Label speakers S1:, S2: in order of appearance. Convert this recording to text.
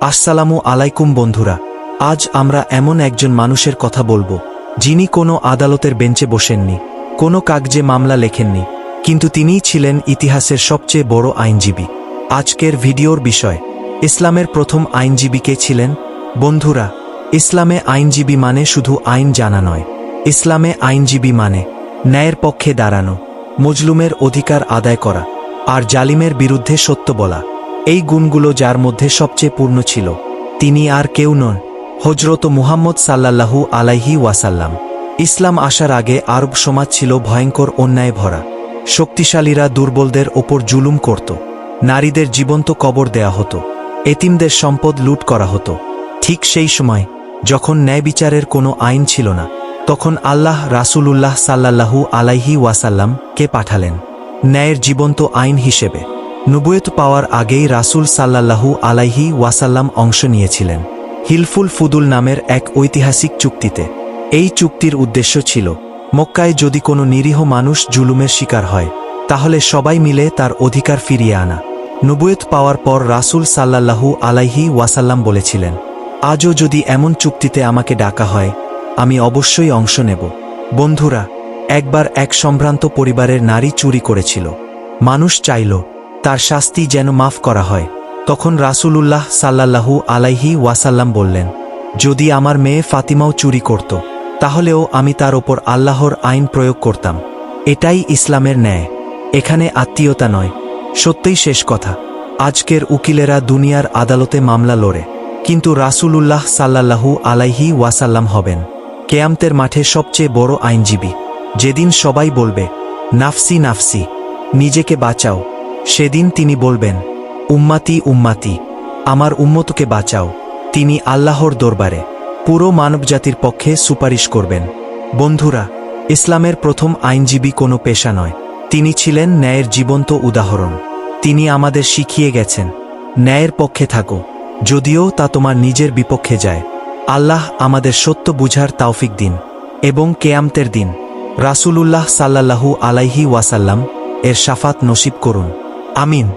S1: আসসালামু আলাইকুম বন্ধুরা, আজ আমরা এমন একজন মানুষের কথা বলব, যিনি কোনো আদালতের বেঞ্চে বসেননি, কোনো কাগজে মামলা লেখেননি, কিন্তু তিনিই ছিলেন ইতিহাসের সবচেয়ে বড় আইনজীবী। আজকের ভিডিওর বিষয়, ইসলামের প্রথম আইনজীবী কে ছিলেন? বন্ধুরা, ইসলামে আইনজীবী মানে শুধু আইন জানা নয়, ইসলামে আইনজীবী মানে ন্যায়ের পক্ষে দাঁড়ানো, মজলুমের অধিকার আদায় করা, আর জালিমের বিরুদ্ধে সত্য বলা। এই গুণগুলো যার মধ্যে সবচেয়ে পূর্ণ ছিল, তিনি আর কেউ নন হজরত মুহাম্মদ সাল্লাল্লাহু আলাইহি ওয়াসাল্লাম। ইসলাম আসার আগে আরব সমাজ ছিল ভয়ঙ্কর অন্যায় ভরা। শক্তিশালীরা দুর্বলদের ওপর জুলুম করত, নারীদের জীবন্ত কবর দেয়া হতো, এতিমদের সম্পদ লুট করা হতো। ঠিক সেই সময়, যখন ন্যায় বিচারের কোনো আইন ছিল না, তখন আল্লাহ রাসূলুল্লাহ সাল্লাল্লাহু আলাইহি ওয়াসাল্লাম কে পাঠালেন, ন্যায়ের জীবন্ত আইন হিসেবে। নবুয়ত পাওয়ার আগেই রাসূল সাল্লাল্লাহু আলাইহি ওয়াসাল্লাম অংশ নিয়েছিলেন। হিলফুল ফুদুল নামের এক ঐতিহাসিক চুক্তিতে। এই চুক্তির উদ্দেশ্য ছিল, মক্কায় যদি কোনো নিরীহ মানুষ জুলুমের শিকার হয়, তাহলে সবাই মিলে তার অধিকার ফিরিয়ে আনা। নবুয়ত পাওয়ার পর রাসূল সাল্লাল্লাহু আলাইহি ওয়াসাল্লাম বলেছিলেন, আজও যদি এমন চুক্তিতে আমাকে ডাকা হয়, আমি অবশ্যই অংশ নেব। বন্ধুরা, একবার এক সম্ভ্রান্ত পরিবারের নারী চুরি করেছিল। মানুষ চাইল তার শাস্তি যেন মাফ করা হয়। তখন রাসূলুল্লাহ সাল্লাল্লাহু আলাইহি ওয়াসাল্লাম বললেন, যদি আমার মেয়ে ফাতিমাও চুরি করত, তাহলেও আমি তার ওপর আল্লাহর আইন প্রয়োগ করতাম। এটাই ইসলামের ন্যায়। এখানে আত্মীয়তা নয়। সত্যিই শেষ কথা। আজকের উকিলেরা দুনিয়ার আদালতে মামলা লড়ে। কিন্তু রাসূলুল্লাহ সাল্লাল্লাহু আলাইহি ওয়াসাল্লাম হবেন। কেয়ামতের মাঠে সবচেয়ে বড় আইনজীবী। যেদিন সবাই বলবে, নাফসি নাফসি, নিজেকে বাঁচাও। সেদিন তিনি বলবেন, উম্মাতি উম্মাতি, আমার উম্মতকে বাঁচাও। তিনি আল্লাহর দরবারে পুরো মানবজাতির পক্ষে সুপারিশ করবেন। বন্ধুরা, ইসলামের প্রথম আইনজীবী কোনো পেশা নয়। তিনি ছিলেন ন্যায়ের জীবন্ত উদাহরণ। তিনি আমাদের শিখিয়ে গেছেন, ন্যায়ের পক্ষে থাকো। যদিও তা তোমার নিজের বিপক্ষে যায়। আল্লাহ আমাদের সত্য বুঝার তাওফিক দিন এবং কেয়ামতের দিন রাসূলুল্লাহ সাল্লাল্লাহু আলাইহি ওয়াসাল্লাম এর শাফাত নসিব করুন। আমিন